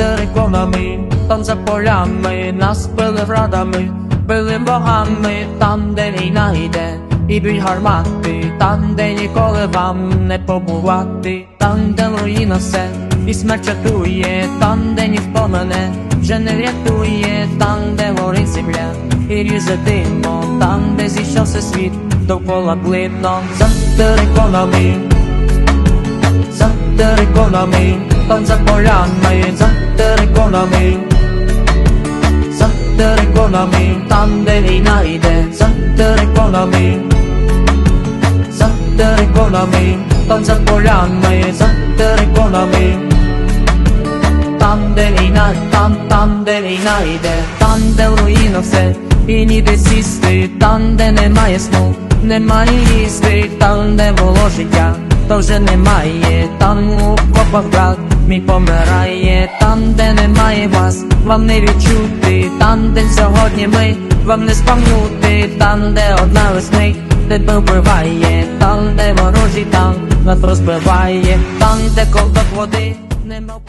териконами, там за полями, нас били врадами, били богами, там, де війна йде, і б'ють гармати, там, де ніколи вам не побувати, там, де руїна все, і смерть чатує, там, де ніхто мене вже не врятує, там, де горить земля, і ріже димо, там, де зійшовся світ, довкола блидно, за териконами за териконами, там за полями, за териконами, там де війна йде, за териконами, за териконами, там за полями, за териконами, там де війна, там, там де війна йде, там де в руїнах все, і ніде сісти, там де немає сну, немає їсти, там де було життя, то вже немає, там у копах брат мій помирає, там вас, вам не відчути, там де сьогодні ми, вам не спам'нути, там де одна весни, де вбиває, там де ворожі, танк нас розбиває, там де колдок води, нема.